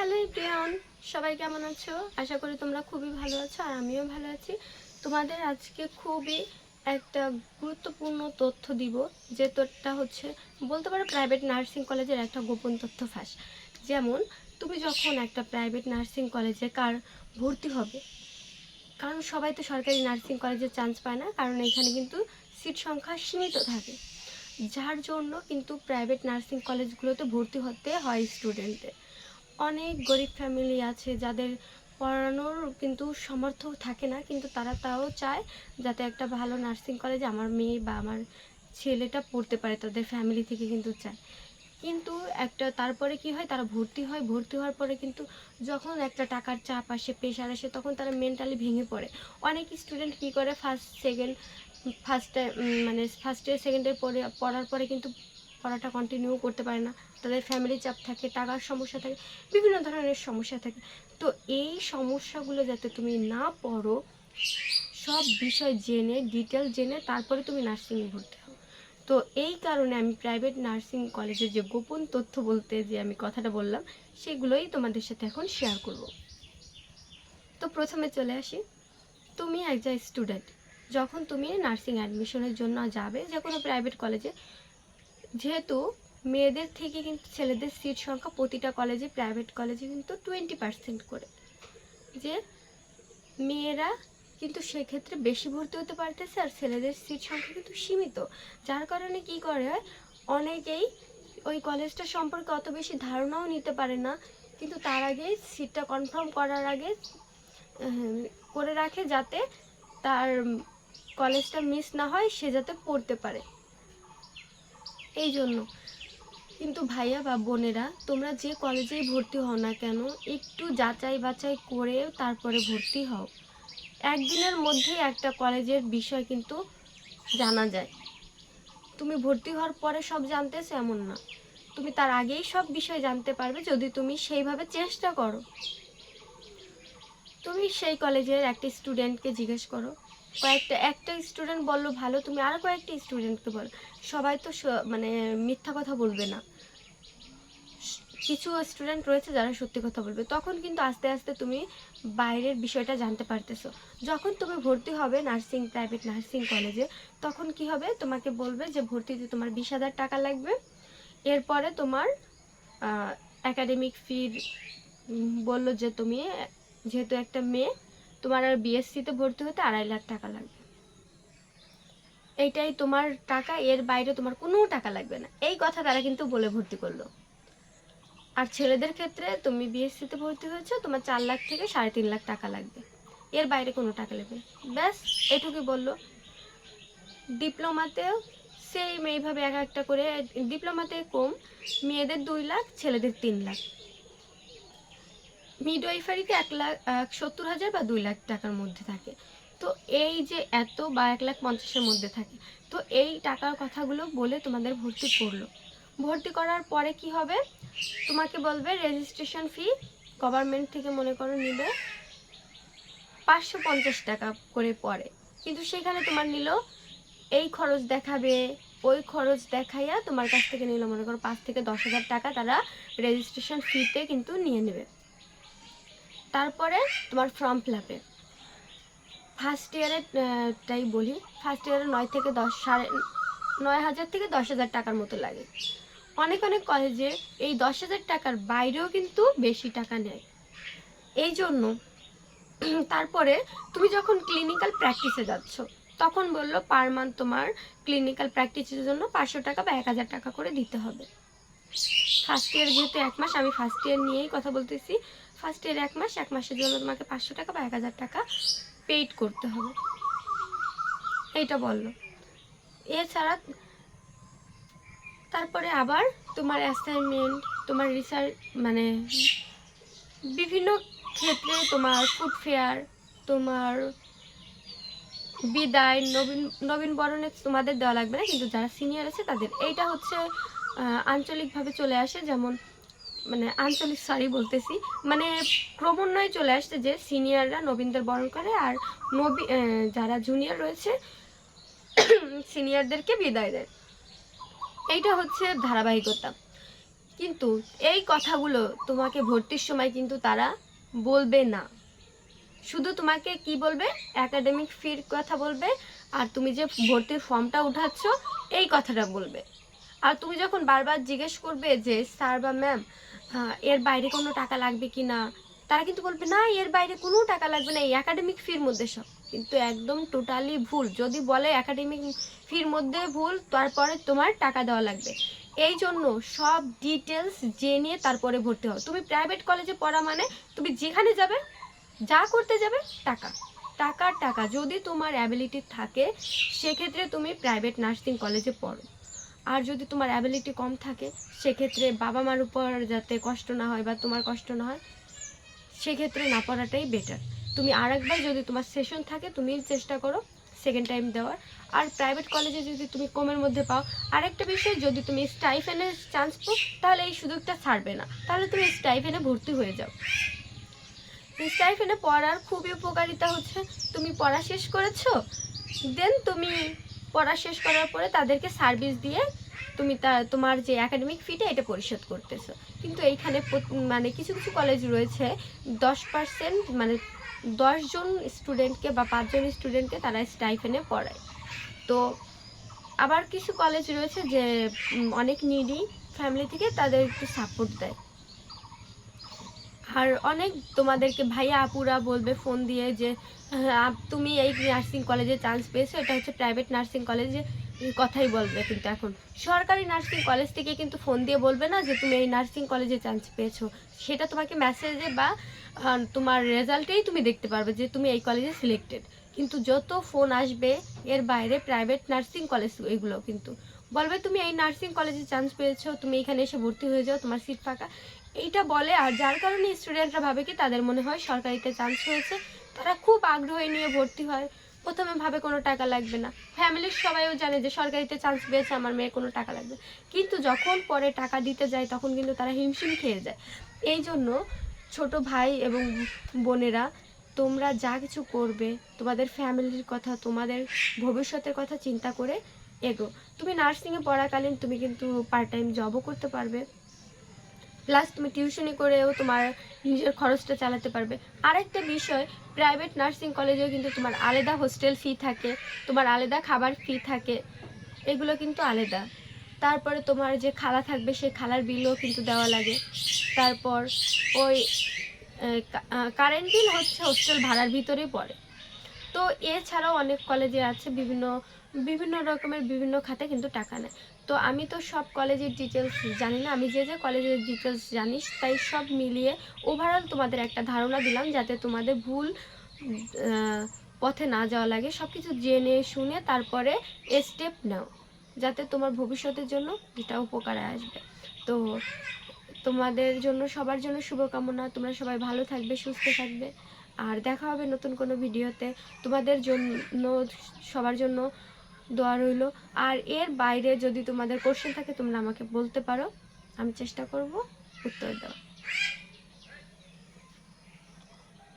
Hello প্রিয়ন সবাই কেমন আছো? আশা করি তোমরা খুবই ভালো আছো আর আমিও ভালো আছি। তোমাদের আজকে খুবই একটা গুরুত্বপূর্ণ তথ্য দিব। যে তথ্যটা হচ্ছে, বলতে পারো প্রাইভেট নার্সিং কলেজের একটা গোপন তথ্য ফাঁস। যেমন, তুমি যখন একটা প্রাইভেট নার্সিং কলেজে কার ভর্তি হবে? কারণ সবাই তো সরকারি নার্সিং কলেজে চান্স পায় না, কারণ এখানে কিন্তু সিট সংখ্যা সীমিত থাকে। যার জন্য কিন্তু প্রাইভেট নার্সিং কলেজগুলোতে ভর্তি হতে হয় স্টুডেন্টদের অনেক গরিব ফ্যামিলি আছে যাদের পড়ানোর কিন্তু সামর্থ্য থাকে না, কিন্তু তারা তাও চায় যাতে একটা ভালো নার্সিং কলেজে আমার মেয়ে বা আমার ছেলেটা পড়তে পারে, তাদের ফ্যামিলি থেকে কিন্তু চায়। কিন্তু একটা তারপরে কি হয়, তারা ভর্তি হয়, ভর্তি হওয়ার পরে কিন্তু যখন একটা টাকার চাপ আসে প্রেশার আসে, তখন তারা মেন্টালি ভেঙে পড়ে। অনেক স্টুডেন্ট কি করে ফার্স্ট সেকেন্ড ফার্স্টে মানে ফার্স্ট ইয়ার সেকেন্ড ইয়ার পরে পড়ার পরে কিন্তু পড়াটা কন্টিনিউ করতে পারে না। তাদের ফ্যামিলি চাপ থাকে, টাকার সমস্যা থাকে, বিভিন্ন ধরনের সমস্যা থাকে। তো এই সমস্যাগুলো যাতে তুমি না পড়ো, সব বিষয় জেনে ডিটেল জেনে তারপরে তুমি নার্সিংয়ে ভর্তি হও। তো এই কারণে আমি প্রাইভেট নার্সিং কলেজের যে গোপন তথ্য বলতে যে আমি কথাটা বললাম, সেগুলোই তোমাদের সাথে এখন শেয়ার করব। তো প্রথমে চলে আসি। তুমি একজন স্টুডেন্ট যখন তুমি নার্সিং অ্যাডমিশনের জন্য যাবে, যে কোনো প্রাইভেট কলেজে যেহেতু মেয়েদের থেকে কিন্তু ছেলেদের সিট সংখ্যা প্রতিটা কলেজে প্রাইভেট কলেজে কিন্তু টোয়েন্টি পার্সেন্ট করে। যে মেয়েরা কিন্তু সেক্ষেত্রে বেশি ভর্তি হতে পারতেছে আর ছেলেদের সিট সংখ্যা কিন্তু সীমিত। যার কারণে কি করে হয়, অনেকেই ওই কলেজটা সম্পর্কে অত বেশি ধারণাও নিতে পারে না, কিন্তু তার আগে সিটটা কনফার্ম করার আগে করে রাখে যাতে তার কলেজটা মিস না হয়, সে যাতে পড়তে পারে। এই জন্য কিন্তু ভাইয়া বা বোনেরা, তোমরা যে কলেজেই ভর্তি হও না কেন, একটু যাচাই বাছাই করে তারপরে ভর্তি হও। একদিনের মধ্যে একটা কলেজের বিষয় কিন্তু জানা যায়। তুমি ভর্তি হওয়ার পরে সব জানতেছো এমন না। তুমি তার আগেই সব বিষয় জানতে পারবে যদি তুমি সেইভাবে চেষ্টা করো। তুমি সেই কলেজের একটা স্টুডেন্টকে জিজ্ঞেস করো কয়েকটা, একটা স্টুডেন্ট বলল, ভালো, তুমি আরও কয়েকটা স্টুডেন্টকে বলো। সবাই তো মানে মিথ্যা কথা বলবে না। কিছু স্টুডেন্ট রয়েছে যারা সত্যি কথা বলবে। তখন কিন্তু আস্তে আস্তে তুমি বাইরের বিষয়টা জানতে পারতেছো। যখন তুমি ভর্তি হবে নার্সিং প্রাইভেট নার্সিং কলেজে তখন কি হবে? তোমাকে বলবে যে, ভর্তিতে তোমার বিশ হাজার টাকা লাগবে। এরপরে তোমার একাডেমিক ফির বলল যে, তুমি, যেহেতু একটা মেয়ে তোমার আর বিএসসিতে ভর্তি হতে আড়াই লাখ টাকা লাগবে। এইটাই তোমার টাকা, এর বাইরে তোমার কোনো টাকা লাগবে না। এই কথা তারা কিন্তু বলে ভর্তি করল। আর ছেলেদের ক্ষেত্রে তুমি বিএসসিতে ভর্তি হয়েছো, তোমার চার লাখ থেকে সাড়ে তিন লাখ টাকা লাগবে। এর বাইরে কোনো টাকা লাগবে ব্যাস, এটুকুই বলল। ডিপ্লোমাতেও সেম এইভাবে এক একটা করে ডিপ্লোমাতে কম। মেয়েদের দুই লাখ, ছেলেদের তিন লাখ। মিডওয়াইফারিতে এক লাখ সত্তর হাজার বা দুই লাখ টাকার মধ্যে থাকে। তো এই যে এত বা এক লাখ পঞ্চাশের মধ্যে থাকে, তো এই টাকার কথাগুলো বলে তোমাদের ভর্তি করল। ভর্তি করার পরে কি হবে? তোমাকে বলবে রেজিস্ট্রেশন ফি গভর্নমেন্ট থেকে মনে করো নিবে পাঁচশো পঞ্চাশ টাকা করে পড়ে কিন্তু সেখানে তোমার নিল, এই খরচ দেখাবে, ওই খরচ দেখাইয়া তোমার কাছ থেকে নিল মনে করো পাঁচ থেকে দশ হাজার টাকা তারা রেজিস্ট্রেশন ফিতে কিন্তু নিয়ে নেবে। তারপরে তোমার ফর্ম ফিল আপে ফার্স্ট ইয়ারের টাই বলি ফার্স্ট ইয়ারে নয় থেকে দশ, সাড়ে নয় হাজার থেকে দশ হাজার টাকার মতো লাগে। অনেক অনেক কলেজে এই দশ হাজার টাকার বাইরেও কিন্তু বেশি টাকা নেয়। এই জন্য তারপরে তুমি যখন ক্লিনিক্যাল প্র্যাকটিসে যাচ্ছ, তখন বলল পার মান্থ তোমার ক্লিনিক্যাল প্র্যাকটিসের জন্য পাঁচশো টাকা বা এক হাজার টাকা করে দিতে হবে। ফার্স্ট ইয়ার যেহেতু এক মাস, আমি ফার্স্ট ইয়ার নিয়েই কথা বলতেছি। ফার্স্ট ইয়ার এক মাস, এক মাসের জন্য তোমাকে পাঁচশো টাকা বা এক হাজার টাকা পেইড করতে হবে। এইটা বলল। এছাড়া তারপরে আবার তোমার অ্যাসাইনমেন্ট তোমার রিসার্চ মানে বিভিন্ন ক্ষেত্রে তোমার ফুড ফেয়ার তোমার বিদায়, নবীন নবীন বরণে তোমাদের দেওয়া লাগবে না, কিন্তু যারা সিনিয়র আছে তাদের। এইটা হচ্ছে আঞ্চলিকভাবে চলে আসে, যেমন মানে আঞ্চলিক সরি বলতেছি। মানে ক্রমান্বয়ে চলে আসছে যে সিনিয়ররা নবীনদের বরণ করে আর নবী যারা জুনিয়র রয়েছে, সিনিয়রদেরকে বিদায় দেয়। এইটা হচ্ছে ধারাবাহিকতা। কিন্তু এই কথাগুলো তোমাকে ভর্তির সময় কিন্তু তারা বলবে না। শুধু তোমাকে কি বলবে? একাডেমিক ফির কথা বলবে, আর তুমি যে ভর্তির ফর্মটা উঠাচ্ছ, এই কথাটা বলবে। আর তুমি যখন বারবার জিজ্ঞেস করবে যে, স্যার বা ম্যাম এর বাইরে কোনো টাকা লাগবে কি না? তারা কিন্তু বলবে, না, এর বাইরে কোনো টাকা লাগবে না, এই একাডেমিক ফির মধ্যে সব। কিন্তু একদম টোটালি ভুল। যদি বলে একাডেমিক ফির মধ্যে ভুল, তারপরে তোমার টাকা দেওয়া লাগবে। এই জন্য সব ডিটেলস জেনে তারপরে ভর্তি হও। তুমি প্রাইভেট কলেজে পড়া মানে তুমি যেখানে যাবে, যা করতে যাবে, টাকা। টাকা টাকা। যদি তোমার অ্যাবিলিটি থাকে, সেক্ষেত্রে তুমি প্রাইভেট নার্সিং কলেজে পড়ো। আর যদি তোমার অ্যাবিলিটি কম থাকে, সেক্ষেত্রে বাবা মার উপর যাতে কষ্ট না হয় বা তোমার কষ্ট না হয়, সেক্ষেত্রে না পড়াটাই বেটার তুমি আরেকবার যদি তোমার সেশন থাকে, তুমি চেষ্টা করো সেকেন্ড টাইম দেওয়ার। আর প্রাইভেট কলেজে যদি তুমি কমের মধ্যে পাও, আরেকটা বিষয়, যদি তুমি স্টাইফেনের চান্স পাও, তাহলে এই সুযোগটা ছাড়বে না। তাহলে তুমি স্টাইফেনে ভর্তি হয়ে যাও। স্টাইফেনে পড়ার খুবই উপকারিতা হচ্ছে, তুমি পড়া শেষ করেছ দেন তুমি পড়া শেষ করার পরে তাদেরকে সার্ভিস দিয়ে তুমি তা, তোমার যে একাডেমিক ফিটা এটা পরিশোধ করতেছো। কিন্তু এইখানে মানে কিছু কিছু কলেজ রয়েছে, দশ পার্সেন্ট মানে দশজন স্টুডেন্টকে বা পাঁচজন স্টুডেন্টকে তারা স্টাইফেনে পড়ায়। তো আবার কিছু কলেজ রয়েছে যে অনেক নিডি ফ্যামিলি থেকে তাদের একটু সাপোর্ট দেয়। আর অনেক তোমাদেরকে ভাইয়া আপুরা বলবে, ফোন দিয়ে যে তুমি এই নার্সিং কলেজে চান্স পেয়েছ, এটা হচ্ছে প্রাইভেট নার্সিং কলেজে কথাই বলবে কিন্তু এখন। সরকারি নার্সিং কলেজ থেকে কিন্তু ফোন দিয়ে বলবে না যে, তুমি এই নার্সিং কলেজে চান্স পেয়েছ। সেটা তোমাকে মেসেজে বা তোমার রেজাল্টেই তুমি দেখতে পারবে যে, তুমি এই কলেজে সিলেক্টেড কিন্তু যত ফোন আসবে, এর বাইরে প্রাইভেট নার্সিং কলেজ এগুলো কিন্তু। বলবে, তুমি এই নার্সিং কলেজে চান্স পেয়েছ, তুমি এখানে এসে ভর্তি হয়ে যাও, তোমার সিট ফাঁকা। এইটা বলে, আর যার কারণে স্টুডেন্টরা ভাবে কি, তাদের মনে হয় সরকারিতে চান্স হয়েছে। তারা খুব আগ্রহ নিয়ে ভর্তি হয়। প্রথমে ভাবে কোনো টাকা লাগবে না। ফ্যামিলির সবাইও জানে যে সরকারিতে চান্স পেয়েছে, আমার মেয়ে কোনো টাকা লাগবে। কিন্তু যখন পরে টাকা দিতে যায়, তখন কিন্তু তারা হিমশিম খেয়ে যায়। এই জন্য ছোট ভাই এবং বোনেরা, তোমরা যা কিছু করবে, তোমাদের ফ্যামিলির কথা, তোমাদের ভবিষ্যতের কথা চিন্তা করে এগো। তুমি নার্সিংয়ে পড়াকালীন তুমি কিন্তু পার্ট টাইম জবও করতে পারবে। প্লাস তুমি টিউশনি করেও তোমার নিজের খরচটা চালাতে পারবে। আরেকটা বিষয় প্রাইভেট নার্সিং কলেজেও কিন্তু তোমার আলাদা হোস্টেল ফি থাকে, তোমার আলাদা খাবার ফি থাকে, এগুলো কিন্তু আলাদা। তারপরে তোমার যে খালা থাকবে, সেই খালার বিলও কিন্তু দেওয়া লাগে। তারপর ওই কারেন্ট বিল হচ্ছে হোস্টেল ভাড়ার ভিতরেই পড়ে। তো এছাড়াও অনেক কলেজে আছে বিভিন্ন বিভিন্ন রকমের বিভিন্ন খাতে কিন্তু টাকা নেয়। তো আমি তো সব কলেজের ডিটেলস জানি না, আমি যে যে কলেজের ডিটেলস জানিস তাই সব মিলিয়ে ওভারঅল তোমাদের একটা ধারণা দিলাম যাতে তোমাদের ভুল পথে না যাওয়া লাগে। সব কিছু জেনে শুনে তারপরে স্টেপ নাও, যাতে তোমার ভবিষ্যতের জন্য যেটা উপকারে আসবে। তো তোমাদের জন্য, সবার জন্য শুভকামনা। তোমরা সবাই ভালো থাকবে, সুস্থ থাকবে। আর দেখা হবে নতুন কোনো ভিডিওতে তোমাদের জন্য, সবার জন্য দোয়া রইল। আর এর বাইরে যদি তোমাদের কোশ্চেন থাকে তোমরা আমাকে বলতে পারো। আমি চেষ্টা করব উত্তর দেওয়ার।